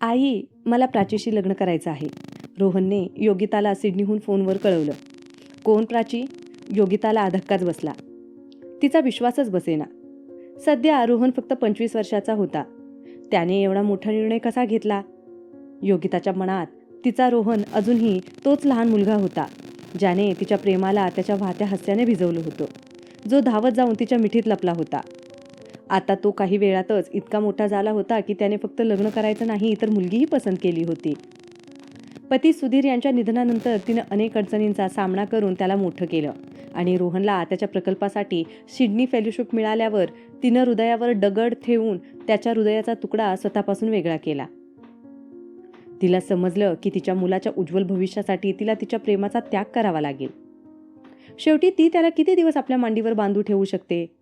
आई मला प्राचीशी लग्न करायचं आहे. रोहनने योगिताला सिडनीहून फोनवर कळवलं. कोण प्राची? योगिताला धक्काच बसला. तिचा विश्वासच बसेना. सध्या रोहन फक्त पंचवीस वर्षाचा होता. त्याने एवढा मोठा निर्णय कसा घेतला? योगिताच्या मनात तिचा रोहन अजूनही तोच लहान मुलगा होता ज्याने तिच्या प्रेमाला त्याच्या वाहत्या हास्याने भिजवलं होतं. जो धावत जाऊन तिच्या मिठीत लपला होता. आता तो काही वेळातच इतका मोठा झाला होता की त्याने फक्त लग्न करायचं नाही तर मुलगीही पसंत केली होती. पती सुधीर यांच्या निधनानंतर तिनं अनेक अडचणींचा सामना करून त्याला मोठं केलं आणि रोहनला त्याच्या प्रकल्पासाठी सिडनी फेलोशिप मिळाल्यावर तिनं हृदयावर दगड ठेवून त्याच्या हृदयाचा तुकडा स्वतःपासून वेगळा केला. तिला समजलं की तिच्या मुलाच्या उज्ज्वल भविष्यासाठी तिला तिच्या प्रेमाचा त्याग करावा लागेल. शेवटी ती त्याला किती दिवस आपल्या मांडीवर बांधू ठेवू शकते?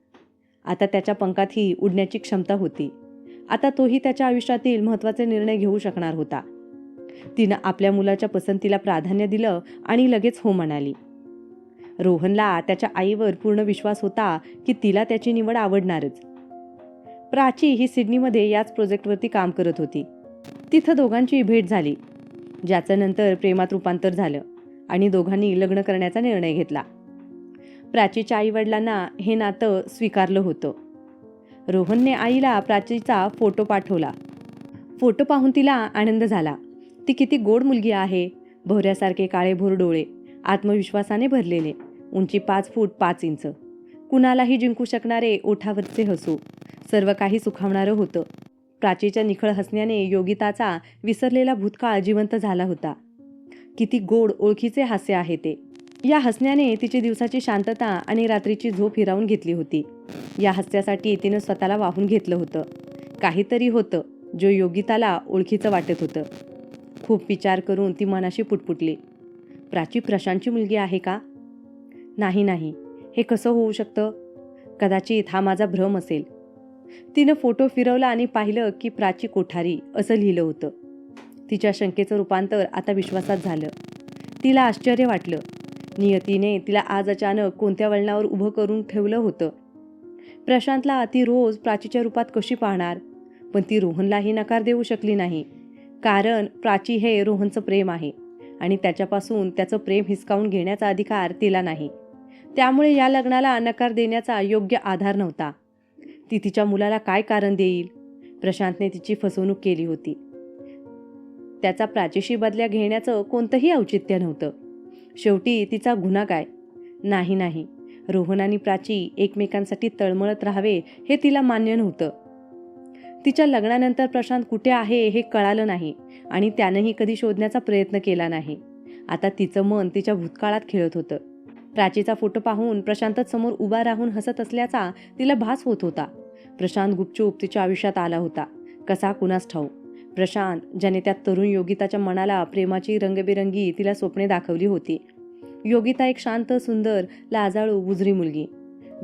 आता त्याच्या पंखातही उडण्याची क्षमता होती. आता तोही त्याच्या आयुष्यातील महत्त्वाचे निर्णय घेऊ शकणार होता. तिनं आपल्या मुलाच्या पसंतीला प्राधान्य दिलं आणि लगेच हो म्हणाली. रोहनला त्याच्या आईवर पूर्ण विश्वास होता की तिला त्याची निवड आवडणारच. प्राची ही सिडनीमध्ये याच प्रोजेक्टवरती काम करत होती. तिथं दोघांची भेट झाली ज्याचं नंतर प्रेमात रूपांतर झालं आणि दोघांनी लग्न करण्याचा निर्णय घेतला. प्राचीच्या आईवडिलांना हे नातं स्वीकारलं होतं. रोहनने आईला प्राचीचा फोटो पाठवला. फोटो पाहून तिला आनंद झाला. ती किती गोड मुलगी आहे. भोवऱ्यासारखे काळेभोर डोळे आत्मविश्वासाने भरलेले उंची पाच फूट पाच इंच. कुणालाही जिंकू शकणारे ओठावरचे हसू सर्व काही सुखावणारं होतं. प्राचीच्या निखळ हसण्याने योगिताचा विसरलेला भूतकाळ जिवंत झाला होता. किती गोड ओळखीचे हास्य आहे ते. या हसण्याने तिची दिवसाची शांतता आणि रात्रीची झोप हिरावून घेतली होती. या हास्यासाठी तिनं स्वतःला वाहून घेतलं होतं. काहीतरी होतं जो योगिताला ओळखीचं वाटत होतं. खूप विचार करून ती मनाशी पुटपुटली. प्राची प्रशांतची मुलगी आहे का? नाही नाही. हे कसं होऊ शकतं? कदाचित हा माझा भ्रम असेल. तिनं फोटो फिरवला आणि पाहिलं की प्राची कोठारी असं लिहिलं होतं. तिच्या शंकेचं रूपांतर आता विश्वासात झालं. तिला आश्चर्य वाटलं. नियतीने तिला आज अचानक कोणत्या वळणावर उभं करून ठेवलं होतं? प्रशांतला ती रोज प्राचीच्या रूपात कशी पाहणार? पण ती रोहनलाही नकार देऊ शकली नाही. कारण प्राची हे रोहनचं प्रेम आहे आणि त्याच्यापासून त्याचं प्रेम हिसकावून घेण्याचा अधिकार तिला नाही. त्यामुळे या लग्नाला नकार देण्याचा योग्य आधार नव्हता. ती तिच्या मुलाला काय कारण देईल? प्रशांतने तिची फसवणूक केली होती. त्याचा प्राचीशी बदल्या घेण्याचं कोणतंही औचित्य नव्हतं. शेवटी तिचा गुन्हा काय? नाही नाही. रोहन आणि प्राची एकमेकांसाठी तळमळत राहावे हे तिला मान्य नव्हतं. तिच्या लग्नानंतर प्रशांत कुठे आहे हे कळालं नाही आणि त्यानंही कधी शोधण्याचा प्रयत्न केला नाही. आता तिचं मन तिच्या भूतकाळात खेळत होतं. प्राचीचा फोटो पाहून प्रशांतच समोर उभा राहून हसत असल्याचा तिला भास होत होता. प्रशांत गुपचूप तिच्या आयुष्यात आला होता. कसा कुणास ठाऊ प्रशांत ज्याने त्या तरुण योगिताच्या मनाला प्रेमाची रंगबेरंगी तिला स्वप्ने दाखवली होती. योगिता एक शांत सुंदर लाजाळू बुजरी मुलगी.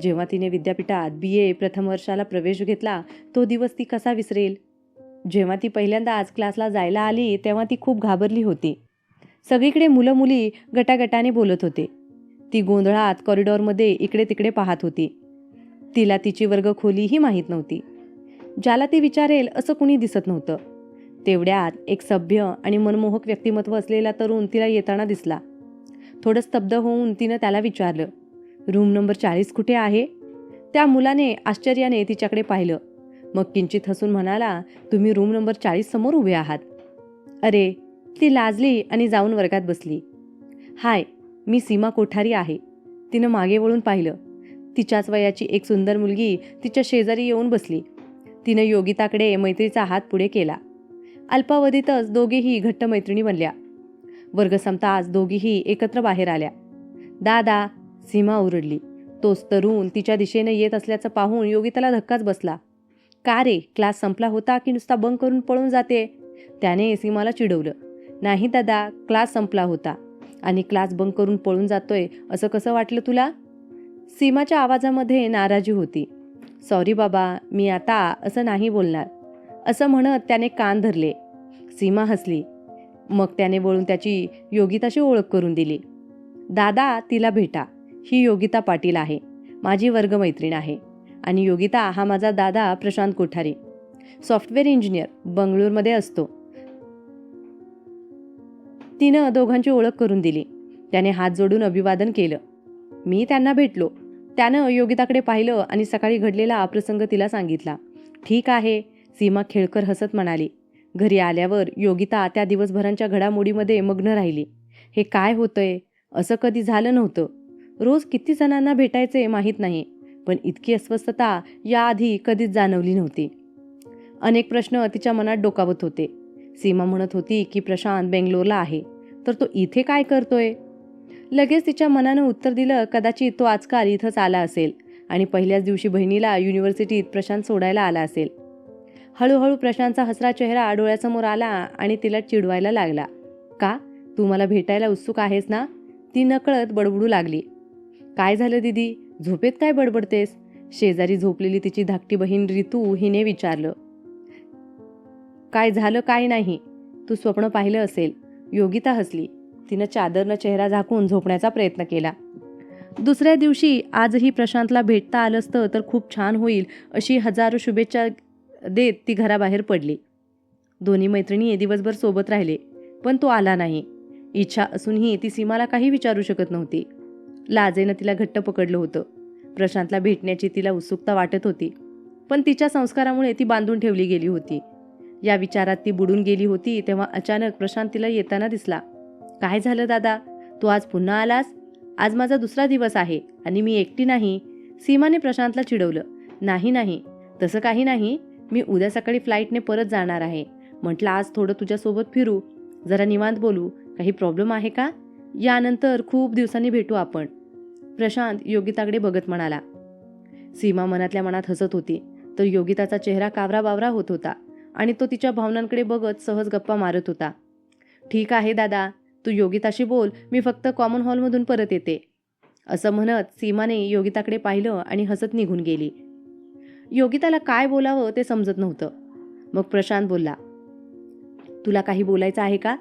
जेव्हा तिने विद्यापीठात बी ए प्रथम वर्षाला प्रवेश घेतला तो दिवस ती कसा विसरेल? जेव्हा ती पहिल्यांदा आज क्लासला जायला आली तेव्हा ती खूप घाबरली होती. सगळीकडे मुलं मुली गटागटाने बोलत होते. ती गोंधळात कॉरिडॉरमध्ये इकडे तिकडे पाहत होती. तिला तिची वर्ग खोलीही माहीत नव्हती. ज्याला ती विचारेल असं कुणी दिसत नव्हतं. तेवढ्यात एक सभ्य आणि मनमोहक व्यक्तिमत्व असलेला तरुण तिला येताना दिसला. थोडं स्तब्ध होऊन तिनं त्याला विचारलं रूम नंबर चाळीस कुठे आहे? त्या मुलाने आश्चर्याने तिच्याकडे पाहिलं. मग किंचित हसून म्हणाला तुम्ही रूम नंबर चाळीस समोर उभे आहात. अरे ती लाजली आणि जाऊन वर्गात बसली. हाय मी सीमा कोठारी आहे. तिनं मागे वळून पाहिलं. तिच्याच वयाची एक सुंदर मुलगी तिच्या शेजारी येऊन बसली. तिनं योगिताकडे मैत्रीचा हात पुढे केला. अल्पावधीतच दोघेही घट्ट मैत्रिणी बनल्या. वर्ग संपताच दोघीही एकत्र बाहेर आल्या. दादा सीमा ओरडली. तोच तरुण तिच्या दिशेने येत असल्याचं पाहून योगिताला धक्काच बसला. का रे क्लास संपला होता की नुसता बंक करून पळून जाते? त्याने सीमाला चिडवलं. नाही दादा क्लास संपला होता. आणि क्लास बंक करून पळून जातोय असं कसं वाटलं तुला? सीमाच्या आवाजामध्ये नाराजी होती. सॉरी बाबा मी आता असं नाही बोलणार. असं म्हणत त्याने कान धरले. सीमा हसली. मग त्याने वळून त्याची योगिताशी ओळख करून दिली. दादा तिला भेटा. ही योगिता पाटील आहे. माझी वर्गमैत्रीण आहे. आणि योगिता हा माझा दादा प्रशांत कोठारी. सॉफ्टवेअर इंजिनियर बंगळूरमध्ये असतो. तिनं दोघांची ओळख करून दिली. त्याने हात जोडून अभिवादन केलं. मी त्यांना भेटलो. त्यानं योगिताकडे पाहिलं आणि सकाळी घडलेला हा प्रसंग तिला सांगितला. ठीक आहे सीमा खेळकर हसत म्हणाली. घरी आल्यावर योगिता त्या दिवसभरांच्या घडामोडीमध्ये मग्न राहिली. हे काय होतंय? असं कधी झालं नव्हतं. रोज किती जणांना भेटायचे माहीत नाही पण इतकी अस्वस्थता याआधी कधीच जाणवली नव्हती. अनेक प्रश्न तिच्या मनात डोकावत होते. सीमा म्हणत होती की प्रशांत बेंगलोरला आहे तर तो इथे काय करतोय? लगेच तिच्या मनानं उत्तर दिलं कदाचित तो आजकाल इथंच आला असेल आणि पहिल्याच दिवशी बहिणीला युनिव्हर्सिटीत प्रशांत सोडायला आला असेल. हळूहळू प्रशांतचा हसरा चेहरा डोळ्यासमोर आला आणि तिला चिडवायला लागला. का? तू मला भेटायला उत्सुक आहेस ना? ती नकळत बडबडू लागली. काय झालं दिदी? झोपेत काय बडबडतेस? शेजारी झोपलेली तिची धाकटी बहीण रितू हिने विचारलं. काय झालं काय नाही? तू स्वप्न पाहिलं असेल. योगिता हसली. तिनं चादरनं चेहरा झाकून झोपण्याचा प्रयत्न केला. दुसऱ्या दिवशी आजही प्रशांतला भेटता आलं असतं तर खूप छान होईल अशी हजारो शुभेच्छा देत ती घराबाहेर पडली. दोन्ही मैत्रिणी दिवसभर सोबत राहिले पण तो आला नाही. इच्छा असूनही ती सीमाला काही विचारू शकत नव्हती. लाजेनं तिला घट्ट पकडलं होतं. प्रशांतला भेटण्याची तिला उत्सुकता वाटत होती पण तिच्या संस्कारामुळे ती बांधून ठेवली गेली होती. या विचारात ती बुडून गेली होती तेव्हा अचानक प्रशांत तिला येताना दिसला. काय झालं दादा? तू आज पुन्हा आलास? आज माझा दुसरा दिवस आहे आणि मी एकटी नाही. सीमाने प्रशांतला चिडवलं. नाही नाही. तसं काही नाही. मी उद्या सकाळी फ्लाईटने परत जाणार आहे. म्हटलं आज थोडं तुझ्यासोबत फिरू. जरा निवांत बोलू. काही प्रॉब्लेम आहे का? यानंतर खूप दिवसांनी भेटू आपण. प्रशांत योगिताकडे बघत म्हणाला. सीमा मनातल्या मनात हसत होती. तर योगिताचा चेहरा कावरा बावरा होत होता आणि तो तिच्या भावनांकडे बघत सहज गप्पा मारत होता. ठीक आहे दादा तू योगिताशी बोल. मी फक्त कॉमन हॉलमधून परत येते. असं म्हणत सीमाने योगिताकडे पाहिलं आणि हसत निघून गेली. योगिताला काय बोलावं ते समजत नव्हतं. मग प्रशांत बोलला तुला काही बोलायचं आहे का?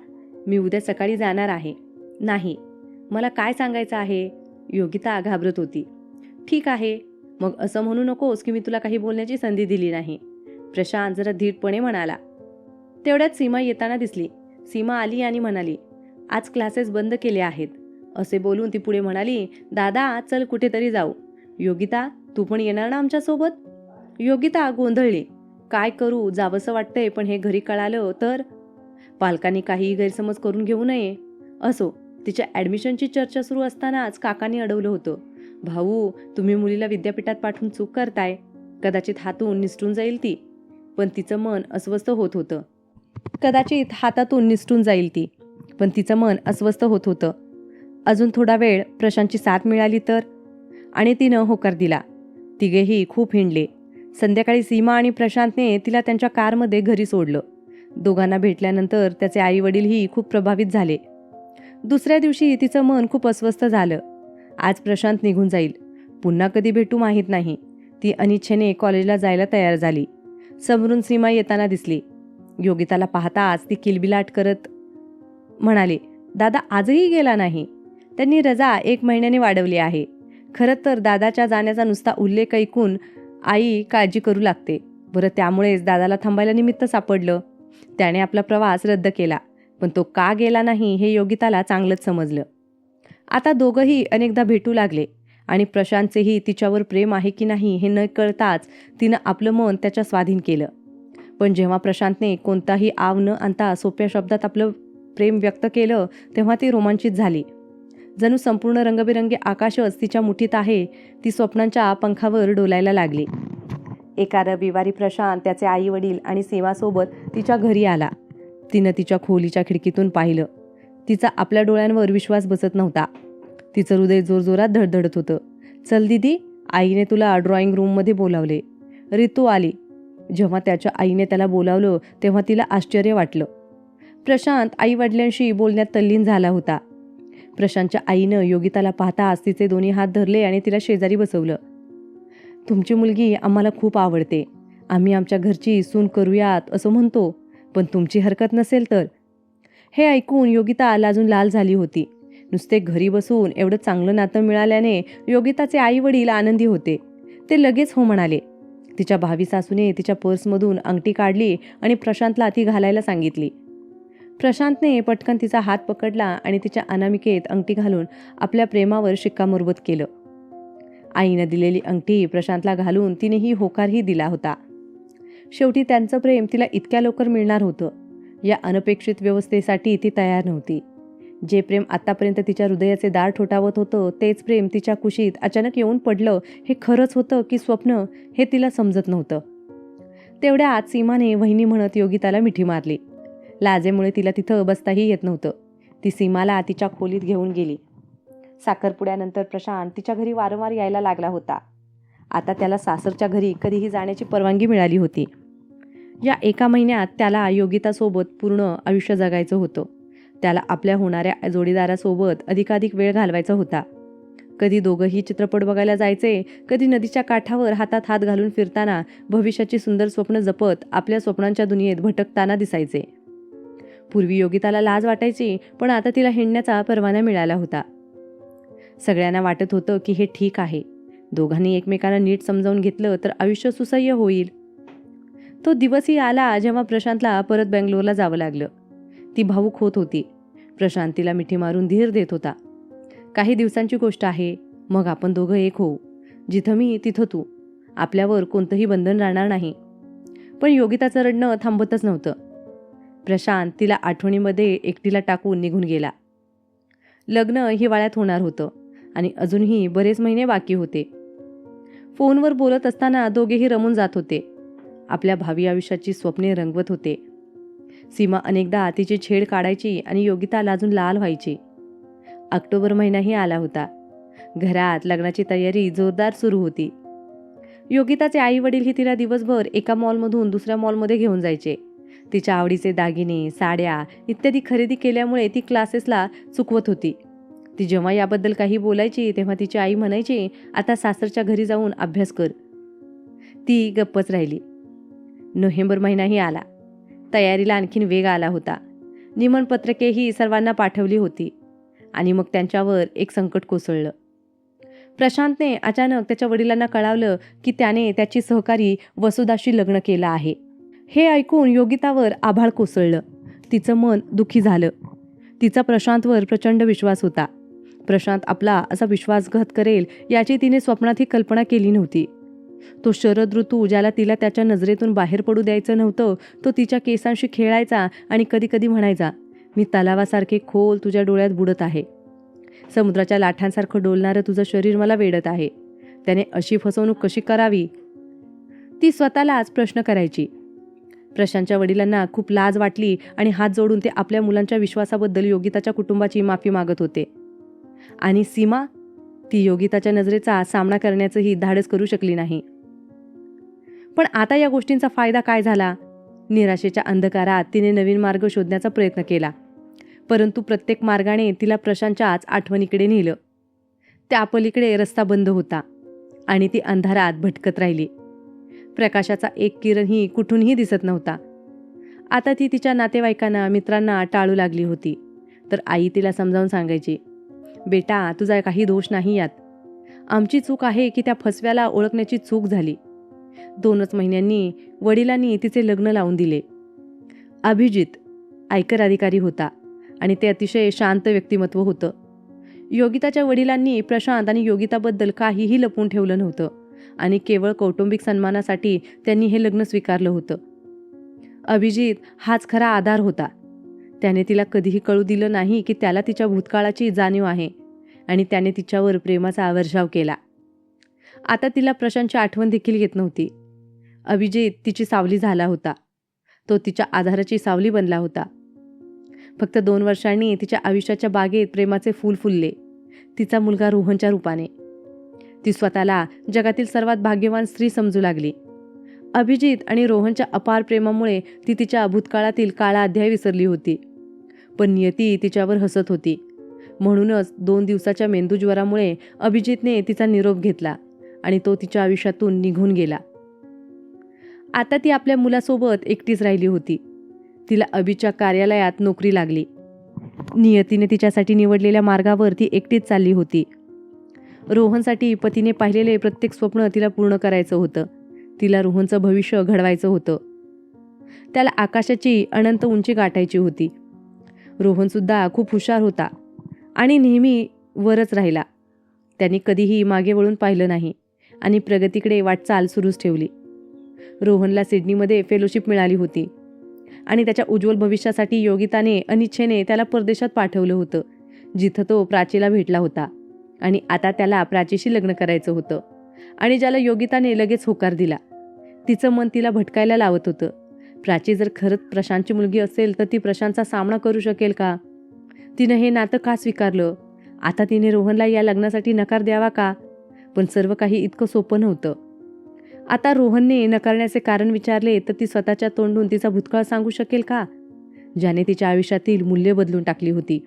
मी उद्या सकाळी जाणार आहे. नाही. मला काय सांगायचं आहे? योगिता घाबरत होती. ठीक आहे. मग असं म्हणू नकोस की मी तुला काही बोलण्याची संधी दिली नाही. प्रशांत जरा धीटपणे म्हणाला. तेवढ्यात सीमा येताना दिसली. सीमा आली आणि म्हणाली आज क्लासेस बंद केले आहेत. असे बोलून ती पुढे म्हणाली दादा चल कुठेतरी जाऊ. योगिता तू पण येणार ना आमच्यासोबत? योगिता गोंधळली. काय करू? जावंसं वाटतंय पण हे घरी कळालं तर? पालकांनी काही गैरसमज करून घेऊ नये. असो तिच्या ॲडमिशनची चर्चा सुरू असतानाच काकांनी अडवलं होतं. भाऊ तुम्ही मुलीला विद्यापीठात पाठवून चूक करताय. कदाचित हातून निसटून जाईल ती. पण तिचं मन अस्वस्थ होत होतं. कदाचित हातातून निसटून जाईल ती. पण तिचं मन अस्वस्थ होत होतं. अजून थोडा वेळ प्रशांतची साथ मिळाली तर? आणि तिनं होकार दिला. तिघेही खूप हिंडले. संध्याकाळी सीमा आणि प्रशांतने तिला त्यांच्या कारमध्ये घरी सोडलं. दोघांना भेटल्यानंतर त्याचे आई वडीलही खूप प्रभावित झाले. दुसऱ्या दिवशी तिचं मन खूप अस्वस्थ झालं. आज प्रशांत निघून जाईल. पुन्हा कधी भेटू माहीत नाही. ती अनिच्छेने कॉलेजला जायला तयार झाली. समोरून सीमा येताना दिसली. योगिताला पाहताच ती किलबिलाट करत म्हणाले दादा आजही गेला नाही. त्यांनी रजा एक महिन्याने वाढवली आहे. खरं तर दादाच्या जाण्याचा नुसता उल्लेख ऐकून आई काळजी करू लागते. बरं त्यामुळेच दादाला थांबायला निमित्त सापडलं. त्याने आपला प्रवास रद्द केला. पण तो का गेला नाही हे योगिताला चांगलंच समजलं. आता दोघंही अनेकदा भेटू लागले आणि प्रशांतचेही तिच्यावर प्रेम आहे की नाही हे न कळताच तिनं आपलं मन त्याच्या स्वाधीन केलं. पण जेव्हा प्रशांतने कोणताही आव न आणता सोप्या शब्दात आपलं प्रेम व्यक्त केलं तेव्हा ती रोमांचित झाली. जणू संपूर्ण रंगबिरंगी आकाशच तिच्या मुठीत आहे ती स्वप्नांच्या पंखावर डोलायला लागली. एका रविवारी प्रशांत त्याचे आई वडील आणि सेवासोबत तिच्या घरी आला. तिनं तिच्या खोलीच्या खिडकीतून पाहिलं. तिचा आपल्या डोळ्यांवर विश्वास बसत नव्हता. तिचं हृदय जोरजोरात धडधडत होतं. चल दिदी आईने तुला ड्रॉइंग रूममध्ये बोलावले. रितू आली. जेव्हा त्याच्या आईने त्याला बोलावलं तेव्हा तिला आश्चर्य वाटलं. प्रशांत आई वडिलांशी बोलण्यात तल्लीन झाला होता. प्रशांतच्या आईनं योगिताला पाहताच तिचे दोन्ही हात धरले आणि तिला शेजारी बसवलं. तुमची मुलगी आम्हाला खूप आवडते. आम्ही आमच्या घरची सून करूयात असं म्हणतो पण तुमची हरकत नसेल तर. हे ऐकून योगिता लाजून लाल झाली होती. नुसते घरी बसून एवढं चांगलं नातं मिळाल्याने योगिताचे आई वडील आनंदी होते. ते लगेच हो म्हणाले. तिच्या भावी सासूने तिच्या पर्समधून अंगठी काढली आणि प्रशांतला ती घालायला सांगितली. प्रशांतने पटकन तिचा हात पकडला आणि तिच्या अनामिकेत अंगठी घालून आपल्या प्रेमावर शिक्कामोर्बत केलं. आईनं दिलेली अंगठी प्रशांतला घालून तिनेही होकारही दिला होता. शेवटी त्यांचं प्रेम तिला इतक्या लवकर मिळणार होतं. या अनपेक्षित व्यवस्थेसाठी ती तयार नव्हती. जे प्रेम आतापर्यंत तिच्या हृदयाचे दार ठोठावत होतं तेच प्रेम तिच्या कुशीत अचानक येऊन पडलं हे खरंच होतं की स्वप्न हे तिला समजत नव्हतं. तेवढ्या आज सीमाने वहिनी म्हणत योगिताला मिठी मारली. लाजेमुळे तिला तिथं बसताही येत नव्हतं. ती सीमाला तिच्या खोलीत घेऊन गेली. साखरपुड्यानंतर प्रशांत तिच्या घरी वारंवार यायला लागला होता. आता त्याला सासरच्या घरी कधीही जाण्याची परवानगी मिळाली होती. या एका महिन्यात त्याला योगितासोबत पूर्ण आयुष्य जगायचं होतं. त्याला आपल्या होणाऱ्या जोडीदारासोबत अधिकाधिक वेळ घालवायचा होता. कधी दोघंही चित्रपट बघायला जायचे कधी नदीच्या काठावर हातात हात घालून फिरताना भविष्याची सुंदर स्वप्न जपत आपल्या स्वप्नांच्या दुनियेत भटकताना दिसायचे. पूर्वी योगिताला लाज वाटायची पण आता तिला हिंडण्याचा परवाना मिळाला होता. सगळ्यांना वाटत होतं की हे ठीक आहे. दोघांनी एकमेकांना नीट समजावून घेतलं तर आयुष्य सुसह्य होईल. तो दिवसही आला जेव्हा प्रशांतला परत बेंगलोरला जावं लागलं. ती भावूक होत होती. प्रशांत तिला मिठी मारून धीर देत होता. काही दिवसांची गोष्ट आहे. मग आपण दोघं एक होऊ. जिथं मी तिथं तू. आपल्यावर कोणतंही बंधन राहणार नाही. पण योगिताचं रडणं थांबतच नव्हतं. प्रशांत तिला आठवणीमध्ये एकटीला टाकून निघून गेला. लग्न हिवाळ्यात होणार होतं आणि अजूनही बरेच महिने बाकी होते. फोनवर बोलत असताना दोघेही रमून जात होते. आपल्या भावी आयुष्याची स्वप्ने रंगवत होते. सीमा अनेकदा तिची छेड काढायची आणि योगिता लाजून लाल व्हायची. ऑक्टोबर महिनाही आला होता. घरात लग्नाची तयारी जोरदार सुरू होती. योगिताचे आई वडीलही तिला दिवसभर एका मॉलमधून दुसऱ्या मॉलमध्ये घेऊन जायचे. तिच्या आवडीचे दागिने साड्या इत्यादी खरेदी केल्यामुळे ती क्लासेसला चुकवत होती. ती जेव्हा याबद्दल काही बोलायची तेव्हा तिची आई म्हणायची आता सासरच्या घरी जाऊन अभ्यास कर. ती गप्पच राहिली. नोव्हेंबर महिनाही आला. तयारीला आणखीन वेग आला होता. निमनपत्रकेही सर्वांना पाठवली होती आणि मग त्यांच्यावर एक संकट कोसळलं. प्रशांतने अचानक त्याच्या वडिलांना कळवलं की त्याने त्याची सहकारी वसुदाशी लग्न केलं आहे. हे ऐकून योगितावर आभाळ कोसळलं. तिचं मन दुखी झालं. तिचा प्रशांतवर प्रचंड विश्वास होता. प्रशांत आपला असा विश्वासघात करेल याची तिने स्वप्नातही कल्पना केली नव्हती. तो शरद ऋतू ज्याला तिला त्याच्या नजरेतून बाहेर पडू द्यायचं नव्हतं तो तिच्या केसांशी खेळायचा आणि कधी कधी म्हणायचा मी तलावासारखे खोल तुझ्या डोळ्यात बुडत आहे. समुद्राच्या लाठांसारखं डोलणारं तुझं शरीर मला वेडत आहे. त्याने अशी फसवणूक कशी करावी? ती स्वतःलाच प्रश्न करायची. प्रशांतच्या वडिलांना खूप लाज वाटली आणि हात जोडून ते आपल्या मुलांच्या विश्वासाबद्दल योगिताच्या कुटुंबाची माफी मागत होते. आणि सीमा ती योगिताच्या नजरेचा सामना करण्याचंही धाडस करू शकली नाही. पण आता या गोष्टींचा फायदा काय झाला? निराशेच्या अंधकारात तिने नवीन मार्ग शोधण्याचा प्रयत्न केला. परंतु प्रत्येक मार्गाने तिला प्रशांतच्याच आठवणीकडे नेलं. त्या पलीकडे रस्ता बंद होता आणि ती अंधारात भटकत राहिली. प्रकाशाचा एक किरणही कुठूनही दिसत नव्हता. आता ती तिच्या नातेवाईकांना मित्रांना टाळू लागली होती. तर आई तिला समजावून सांगायची बेटा तुझा काही दोष नाही यात. आमची चूक आहे की त्या फसव्याला ओळखण्याची चूक झाली. दोनच महिन्यांनी वडिलांनी तिचे लग्न लावून दिले. अभिजित आयकर अधिकारी होता आणि ते अतिशय शांत व्यक्तिमत्व होतं. योगिताच्या वडिलांनी प्रशांत आणि योगिताबद्दल काहीही लपवून ठेवलं नव्हतं. आणि केवळ कौटुंबिक सन्मानासाठी त्यांनी हे लग्न स्वीकारलं होतं. अभिजित हाच खरा आधार होता. त्याने तिला कधीही कळू दिलं नाही की त्याला तिच्या भूतकाळाची जाणीव आहे आणि त्याने तिच्यावर प्रेमाचा आवर्षाव केला. आता तिला प्रशांतची आठवण देखील येत नव्हती. अभिजित तिची सावली झाला होता. तो तिच्या आधाराची सावली बनला होता. फक्त दोन वर्षांनी तिच्या आयुष्याच्या बागेत प्रेमाचे फूल फुलले. तिचा मुलगा रोहनच्या रूपाने. ती स्वतःला जगातील सर्वात भाग्यवान स्त्री समजू लागली. अभिजित आणि रोहनच्या अपार प्रेमामुळे ती तिच्या भूतकाळातील काळा अध्याय विसरली होती. पण नियती तिच्यावर हसत होती. म्हणूनच दोन दिवसाच्या मेंदूज्वरामुळे अभिजितने तिचा निरोप घेतला आणि तो तिच्या आयुष्यातून निघून गेला. आता ती आपल्या मुलासोबत एकटीच राहिली होती. तिला अभिच्या कार्यालयात नोकरी लागली. नियतीने तिच्यासाठी निवडलेल्या मार्गावर ती एकटीच चालली होती. रोहनसाठी पतीने पाहिलेले प्रत्येक स्वप्न तिला पूर्ण करायचं होतं. तिला रोहनचं भविष्य घडवायचं होतं. त्याला आकाशाची अनंत उंची गाठायची होती. रोहनसुद्धा खूप हुशार होता आणि नेहमी वरच राहिला. त्यांनी कधीही मागे वळून पाहिलं नाही आणि प्रगतीकडे वाटचाल सुरूच ठेवली. रोहनला सिडनीमध्ये फेलोशिप मिळाली होती आणि त्याच्या उज्ज्वल भविष्यासाठी योगिताने अनिच्छेने त्याला परदेशात पाठवलं होतं जिथं तो प्राचीला भेटला होता. आणि आता त्याला प्राचीशी लग्न करायचं होतं. आणि ज्याला योगिताने लगेच होकार दिला. तिचं मन तिला भटकायला लावत होतं. प्राची जर खरंच प्रशांतची मुलगी असेल तर ती प्रशांतचा सामना करू शकेल का? तिनं हे नातं का स्वीकारलं? आता तिने रोहनला या लग्नासाठी नकार द्यावा का? पण सर्व काही इतकं सोपं नव्हतं. आता रोहनने नकारण्याचे कारण विचारले तर ती स्वतःच्या तोंडून तिचा भूतकाळ सांगू शकेल का? ज्याने तिच्या आयुष्यातील मूल्य बदलून टाकली होती.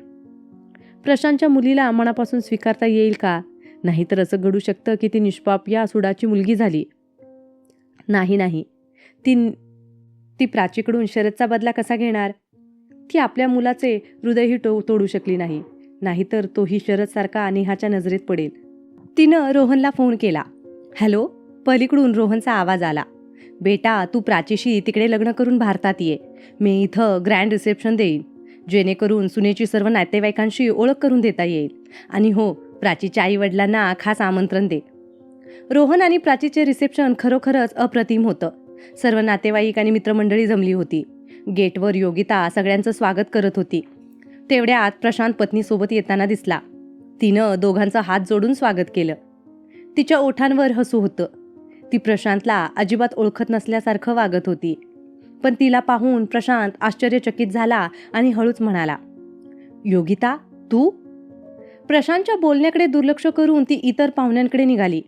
प्रशांतच्या मुलीला मनापासून स्वीकारता येईल का? नाहीतर असं घडू शकतं की ती निष्पाप या सुडाची मुलगी झाली. नाही नाही. ती ती प्राचीकडून शरदचा बदला कसा घेणार? ती आपल्या मुलाचे हृदयही टो तोडू शकली नाही. नाहीतर तोही शरदसारखा नेहाच्या नजरेत पडेल. तिनं रोहनला फोन केला. हॅलो पलीकडून रोहनचा आवाज आला. बेटा तू प्राचीशी तिकडे लग्न करून भारतात ये. मी इथं ग्रँड रिसेप्शन देईन. जेणेकरून सुनेची सर्व नातेवाईकांशी ओळख करून देता येईल. आणि हो प्राचीच्या आई वडिलांना खास आमंत्रण दे. रोहन आणि प्राचीचे रिसेप्शन खरोखरच अप्रतिम होतं. सर्व नातेवाईक आणि मित्रमंडळी जमली होती. गेटवर योगिता सगळ्यांचं स्वागत करत होती. तेवढ्यात प्रशांत पत्नीसोबत येताना दिसला. तिनं दोघांचा हात जोडून स्वागत केलं. तिच्या ओठांवर हसू होतं. ती प्रशांतला अजिबात ओळखत नसल्यासारखं वागत होती. पण तिला पाहून प्रशांत आश्चर्यचकित झाला आणि हळूच म्हणाला योगिता तू? प्रशांतच्या बोलण्याकडे दुर्लक्ष करून ती इतर पाहुण्यांकडे निघाली.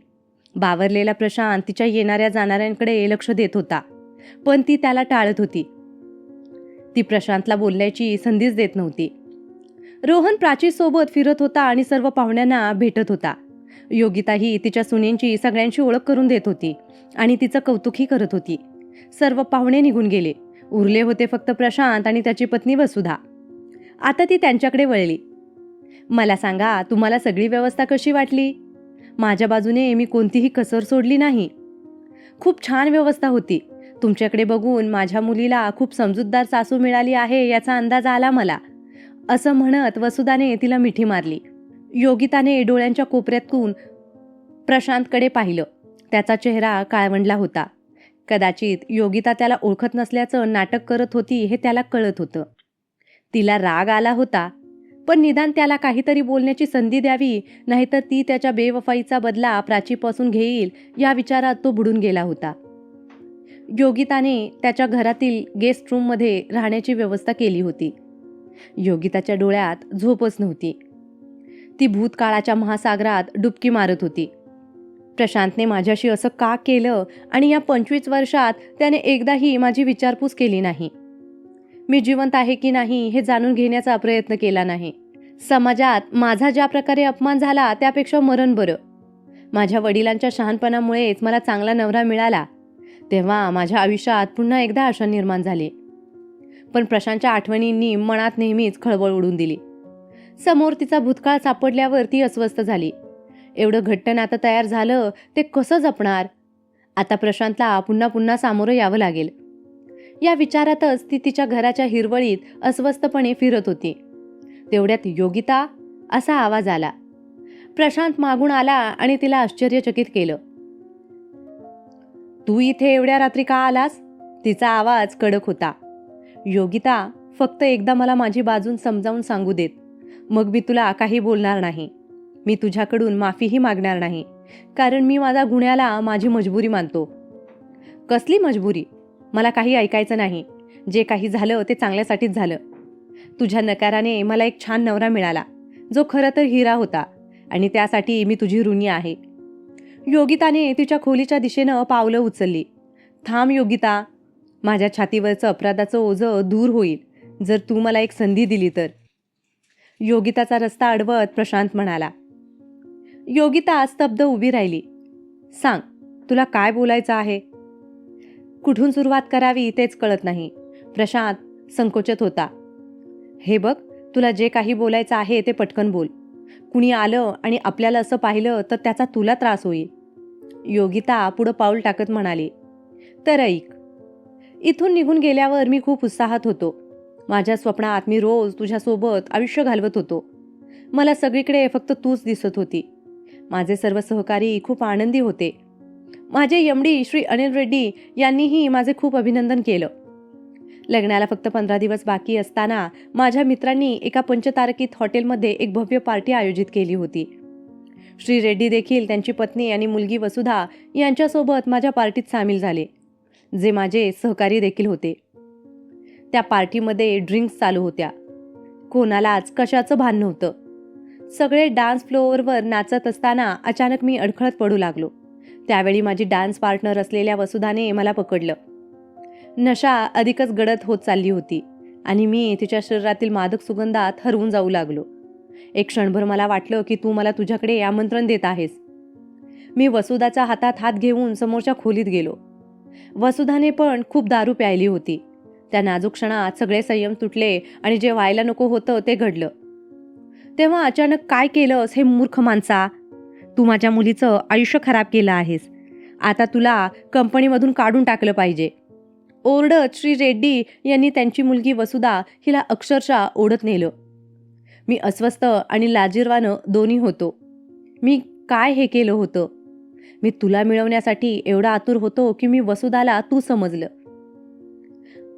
बावरलेला प्रशांत तिच्या येणाऱ्या जाणाऱ्यांकडे लक्ष देत होता पण ती त्याला टाळत होती. ती प्रशांतला बोलण्याची संधीच देत नव्हती. रोहन प्राचीसोबत फिरत होता आणि सर्व पाहुण्यांना भेटत होता. योगिताही तिच्या सुनेंची सगळ्यांची ओळख करून देत होती आणि तिचं कौतुकही करत होती. सर्व पाहुणे निघून गेले. उरले होते फक्त प्रशांत आणि त्याची पत्नी वसुधा. आता ती त्यांच्याकडे वळली. मला सांगा तुम्हाला सगळी व्यवस्था कशी वाटली? माझ्या बाजूने मी कोणतीही कसर सोडली नाही. खूप छान व्यवस्था होती. तुमच्याकडे बघून माझ्या मुलीला खूप समजूतदार सासू मिळाली आहे याचा अंदाज आला मला. असं म्हणत वसुधाने तिला मिठी मारली. योगिताने डोळ्यांच्या कोपऱ्यातून प्रशांतकडे पाहिलं. त्याचा चेहरा काळवंडला होता. कदाचित योगिता त्याला ओळखत नसल्याचं नाटक करत होती हे त्याला कळत होतं. तिला राग आला होता पण निदान त्याला काहीतरी बोलण्याची संधी द्यावी नाहीतर ती त्याच्या बेवफाईचा बदला प्राचीपासून घेईल या विचारात तो बुडून गेला होता. योगिताने त्याच्या घरातील गेस्ट रूममध्ये राहण्याची व्यवस्था केली होती. योगिताच्या डोळ्यात झोपच नव्हती. ती भूतकाळाच्या महासागरात डुबकी मारत होती. प्रशांतने माझ्याशी असं का केलं आणि या पंचवीस वर्षात त्याने एकदाही माझी विचारपूस केली नाही. मी जिवंत आहे की नाही हे जाणून घेण्याचा प्रयत्न केला नाही. समाजात माझा ज्या प्रकारे अपमान झाला त्यापेक्षा मरण बरं. माझ्या वडिलांच्या शहाणपणामुळेच मला चांगला नवरा मिळाला. तेव्हा माझ्या आयुष्यात पुन्हा एकदा आशा निर्माण झाली. पण प्रशांतच्या आठवणींनी मनात नेहमीच खळबळ उडून दिली. समोर तिचा भूतकाळ सापडल्यावर ती अस्वस्थ झाली. एवढं घट्ट नातं तयार झालं ते कसं जपणार? आता प्रशांतला पुन्हा पुन्हा सामोरं यावं लागेल. या विचारातच ती तिच्या घराच्या हिरवळीत अस्वस्थपणे फिरत होती. तेवढ्यात योगिता असा आवाज आला. प्रशांत मागून आला आणि तिला आश्चर्यचकित केलं. तू इथे एवढ्या रात्री का आलास? तिचा आवाज कडक होता. योगिता फक्त एकदा मला माझी बाजून समजावून सांगू देत. मग मी तुला काही बोलणार नाही. मी तुझ्याकडून माफीही मागणार नाही. कारण मी माझा गुन्ह्याला माझी मजबुरी मानतो. कसली मजबुरी? मला काही ऐकायचं नाही. जे काही झालं ते चांगल्यासाठीच झालं. तुझ्या नकाराने मला एक छान नवरा मिळाला. जो खरं तर हिरा होता आणि त्यासाठी मी तुझी ऋणी आहे. योगिताने तिच्या खोलीच्या दिशेनं पावलं उचलली. थांब योगिता माझ्या छातीवरचं अपराधाचं ओझं दूर होईल. जर तू मला एक संधी दिली तर. योगिताचा रस्ता अडवत प्रशांत म्हणाला. योगिता स्तब्ध उभी राहिली. सांग तुला काय बोलायचं आहे? कुठून सुरुवात करावी तेच कळत नाही. प्रशांत संकोचत होता. हे बघ तुला जे काही बोलायचं आहे ते पटकन बोल. कुणी आलं आणि आपल्याला असं पाहिलं तर त्याचा तुला त्रास होईल. योगिता पुढं पाऊल टाकत म्हणाली. तर ऐक. इथून निघून गेल्यावर मी खूप उत्साहात होतो. माझ्या स्वप्नात मी रोज तुझ्यासोबत आयुष्य घालवत होतो. मला सगळीकडे फक्त तूच दिसत होती. माझे सर्व सहकारी खूप आनंदी होते. माझे यमडी श्री अनिल रेड्डी यांनीही माझे खूप अभिनंदन केलं. लग्नाला फक्त पंधरा दिवस बाकी असताना माझ्या मित्रांनी एका पंचतारकीत हॉटेलमध्ये एक भव्य पार्टी आयोजित केली होती. श्री रेड्डी देखील त्यांची पत्नी आणि मुलगी वसुधा यांच्यासोबत माझ्या पार्टीत सामील झाले जे माझे सहकारी देखील होते. त्या पार्टीमध्ये ड्रिंक्स चालू होत्या. कोणालाच कशाचं भान नव्हतं. सगळे डान्स फ्लोअरवर नाचत असताना अचानक मी अडखळत पडू लागलो. त्यावेळी माझी डान्स पार्टनर असलेल्या वसुधाने मला पकडलं. नशा अधिकच गडद होत चालली होती आणि मी तिच्या शरीरातील मादक सुगंधात हरवून जाऊ लागलो. एक क्षणभर मला वाटलं की तू मला तुझ्याकडे आमंत्रण देत आहेस. मी वसुधाच्या हातात हात घेऊन समोरच्या खोलीत गेलो. वसुधाने पण खूप दारू प्यायली होती. त्या नाजूक क्षणात सगळे संयम तुटले आणि जे व्हायला नको होतं ते घडलं. तेव्हा अचानक काय केलंस हे मूर्ख माणसा? तू माझ्या मुलीचं आयुष्य खराब केलं आहेस. आता तुला कंपनीमधून काढून टाकलं पाहिजे. ओरडत श्री रेड्डी यांनी त्यांची मुलगी वसुधा हिला अक्षरशः ओढत नेलं. मी अस्वस्थ आणि लाजीरवानं दोन्ही होतो. मी काय हे केलं होतं? मी तुला मिळवण्यासाठी एवढा आतुर होतो की मी वसुधाला तू समजलं.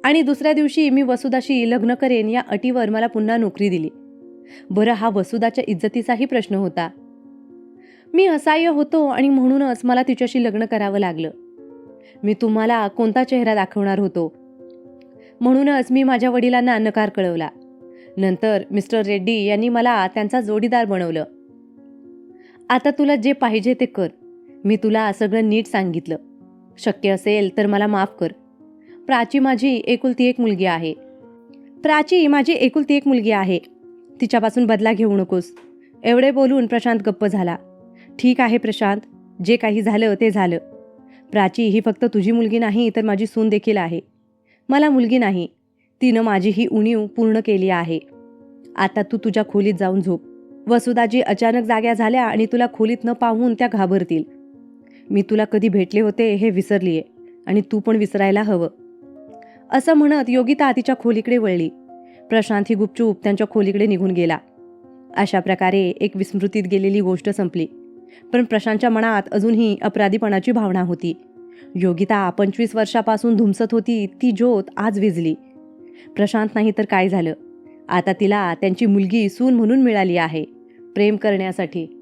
आणि दुसऱ्या दिवशी मी वसुधाशी लग्न करेन या अटीवर मला पुन्हा नोकरी दिली. बरं हा वसुधाच्या इज्जतीचाही प्रश्न होता. मी असहाय्य होतो आणि म्हणूनच मला तिच्याशी लग्न करावं लागलं. मी तुम्हाला कोणता चेहरा दाखवणार होतो? म्हणूनच मी माझ्या वडिलांना नकार कळवला. नंतर मिस्टर रेड्डी यांनी मला त्यांचा जोडीदार बनवलं. आता तुला जे पाहिजे ते कर. मी तुला सगळं नीट सांगितलं. शक्य असेल तर मला माफ कर. प्राची माझी एकुलती एक मुलगी आहे. प्राची माझी एकुलती एक मुलगी आहे. तिच्यापासून बदला घेऊ नकोस. एवढे बोलून प्रशांत गप्प झाला. ठीक आहे प्रशांत जे काही झालं ते झालं. प्राची ही फक्त तुझी मुलगी नाही तर माझी सून देखील आहे. मला मुलगी नाही. तिनं माझी ही उणीव पूर्ण केली आहे. आता तू तुझ्या खोलीत जाऊन झोप. वसुदाजी अचानक जाग्या झाल्या आणि तुला खोलीत न पाहून त्या घाबरतील. मी तुला कधी भेटले होते हे विसरलीये आणि तू पण विसरायला हवं. असं म्हणत योगिता तिच्या खोलीकडे वळली. प्रशांत ही गुपचूप त्यांच्या खोलीकडे निघून गेला. अशा प्रकारे एक विस्मृतीत गेलेली गोष्ट संपली. पण प्रशांतच्या मनात अजूनही अपराधीपणाची भावना होती. योगिता पंचवीस वर्षापासून धुमसत होती ती ज्योत आज विजली. प्रशांत नाही तर काय झालं? आता तिला त्यांची मुलगी सून म्हणून मिळाली आहे प्रेम करण्यासाठी.